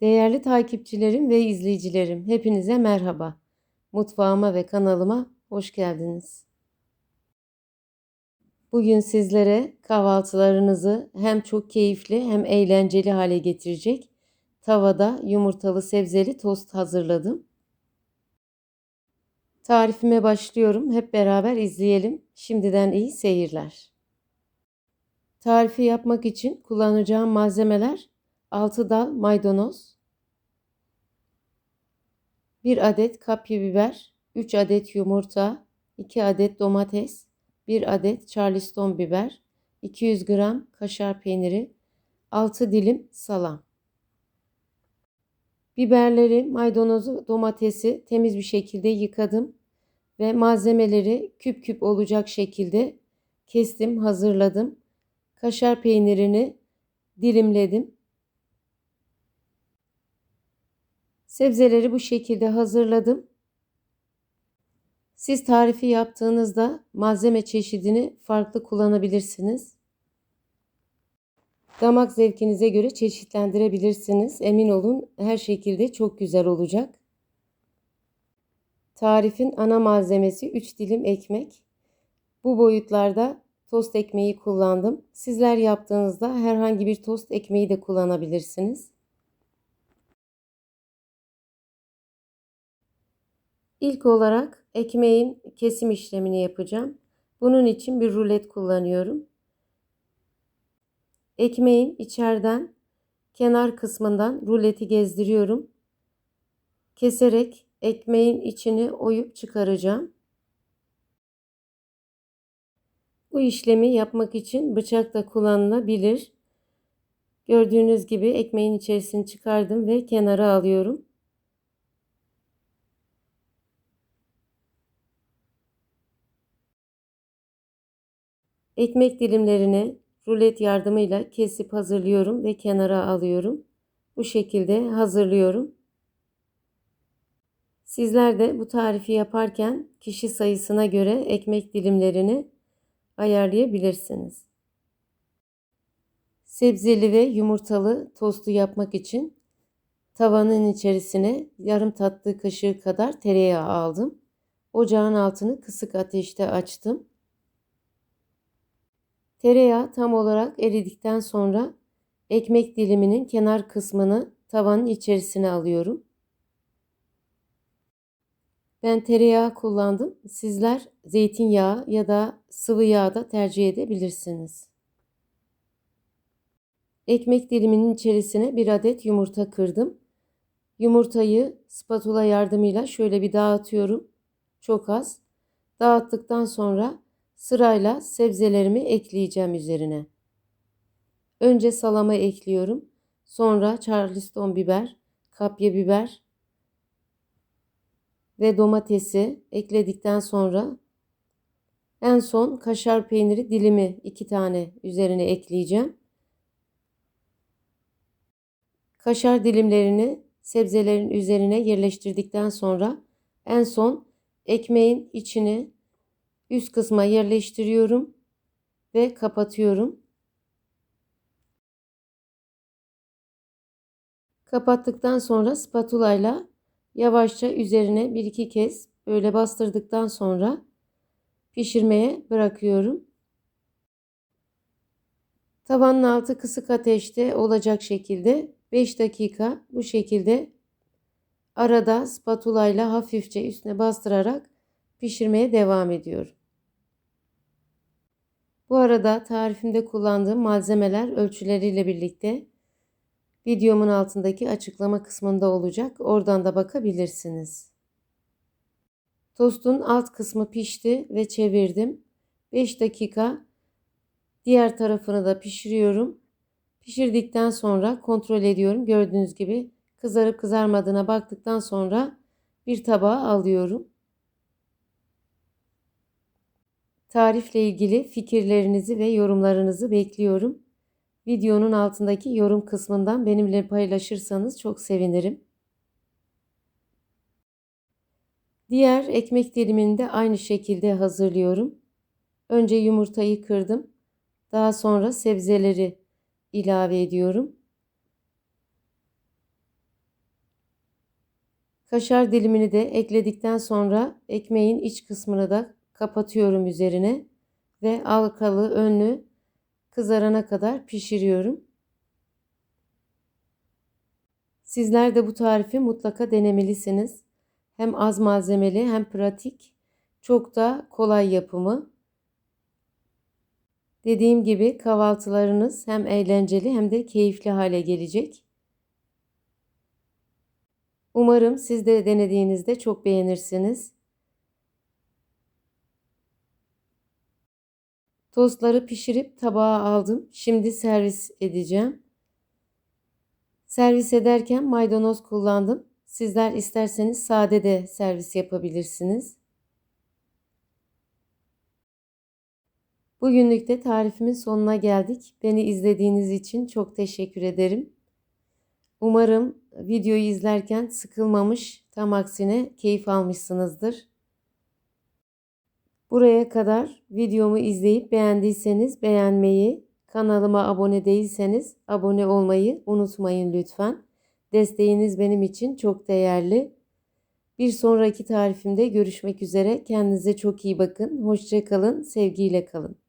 Değerli takipçilerim ve izleyicilerim, hepinize merhaba. Mutfağıma ve kanalıma hoş geldiniz. Bugün sizlere kahvaltılarınızı hem çok keyifli hem eğlenceli hale getirecek tavada yumurtalı sebzeli tost hazırladım. Tarifime başlıyorum. Hep beraber izleyelim. Şimdiden iyi seyirler. Tarifi yapmak için kullanacağım malzemeler 6 dal maydanoz, 1 adet kapya biber, 3 adet yumurta, 2 adet domates, 1 adet charleston biber, 200 gram kaşar peyniri, 6 dilim salam. Biberleri, maydanozu, domatesi temiz bir şekilde yıkadım ve malzemeleri küp küp olacak şekilde kestim, hazırladım. Kaşar peynirini dilimledim. Sebzeleri bu şekilde hazırladım. Siz tarifi yaptığınızda malzeme çeşidini farklı kullanabilirsiniz. Damak zevkinize göre çeşitlendirebilirsiniz. Emin olun her şekilde çok güzel olacak. Tarifin ana malzemesi 3 dilim ekmek. Bu boyutlarda tost ekmeği kullandım. Sizler yaptığınızda herhangi bir tost ekmeği de kullanabilirsiniz. İlk olarak ekmeğin kesim işlemini yapacağım. Bunun için bir rulet kullanıyorum. Ekmeğin içeriden kenar kısmından ruleti gezdiriyorum. Keserek ekmeğin içini oyup çıkaracağım. Bu işlemi yapmak için bıçak da kullanılabilir. Gördüğünüz gibi ekmeğin içerisini çıkardım ve kenara alıyorum. Ekmek dilimlerini rulet yardımıyla kesip hazırlıyorum ve kenara alıyorum. Bu şekilde hazırlıyorum. Sizler de bu tarifi yaparken kişi sayısına göre ekmek dilimlerini ayarlayabilirsiniz. Sebzeli ve yumurtalı tostu yapmak için tavanın içerisine yarım tatlı kaşığı kadar tereyağı aldım. Ocağın altını kısık ateşte açtım. Tereyağı tam olarak eridikten sonra ekmek diliminin kenar kısmını tavanın içerisine alıyorum. Ben tereyağı kullandım. Sizler zeytinyağı ya da sıvı yağ da tercih edebilirsiniz. Ekmek diliminin içerisine bir adet yumurta kırdım. Yumurtayı spatula yardımıyla şöyle bir dağıtıyorum. Çok az. Dağıttıktan sonra Sırayla sebzelerimi ekleyeceğim üzerine. Önce salama ekliyorum. Sonra charleston biber, kapya biber ve domatesi ekledikten sonra en son kaşar peyniri dilimi iki tane üzerine ekleyeceğim. Kaşar dilimlerini sebzelerin üzerine yerleştirdikten sonra en son ekmeğin içini üst kısma yerleştiriyorum ve kapatıyorum. Kapattıktan sonra spatula ile yavaşça üzerine bir iki kez böyle bastırdıktan sonra pişirmeye bırakıyorum. Tavanın altı kısık ateşte olacak şekilde 5 dakika bu şekilde arada spatula ile hafifçe üstüne bastırarak pişirmeye devam ediyorum. Bu arada tarifimde kullandığım malzemeler ölçüleriyle birlikte videomun altındaki açıklama kısmında olacak. Oradan da bakabilirsiniz. Tostun alt kısmı pişti ve çevirdim. 5 dakika diğer tarafını da pişiriyorum. Pişirdikten sonra kontrol ediyorum. Gördüğünüz gibi kızarıp kızarmadığına baktıktan sonra bir tabağa alıyorum. Tarifle ilgili fikirlerinizi ve yorumlarınızı bekliyorum. Videonun altındaki yorum kısmından benimle paylaşırsanız çok sevinirim. Diğer ekmek dilimini de aynı şekilde hazırlıyorum. Önce yumurtayı kırdım. Daha sonra sebzeleri ilave ediyorum. Kaşar dilimini de ekledikten sonra ekmeğin iç kısmını da kapatıyorum üzerine ve halkalı önlü kızarana kadar pişiriyorum. Sizler de bu tarifi mutlaka denemelisiniz. Hem az malzemeli hem pratik. Çok da kolay yapımı. Dediğim gibi kahvaltılarınız hem eğlenceli hem de keyifli hale gelecek. Umarım siz de denediğinizde çok beğenirsiniz. Tostları pişirip tabağa aldım. Şimdi servis edeceğim. Servis ederken maydanoz kullandım. Sizler isterseniz sade de servis yapabilirsiniz. Bugünlük de tarifimin sonuna geldik. Beni izlediğiniz için çok teşekkür ederim. Umarım videoyu izlerken sıkılmamış, tam aksine keyif almışsınızdır. Buraya kadar videomu izleyip beğendiyseniz beğenmeyi, kanalıma abone değilseniz abone olmayı unutmayın lütfen. Desteğiniz benim için çok değerli. Bir sonraki tarifimde görüşmek üzere. Kendinize çok iyi bakın. Hoşça kalın, sevgiyle kalın.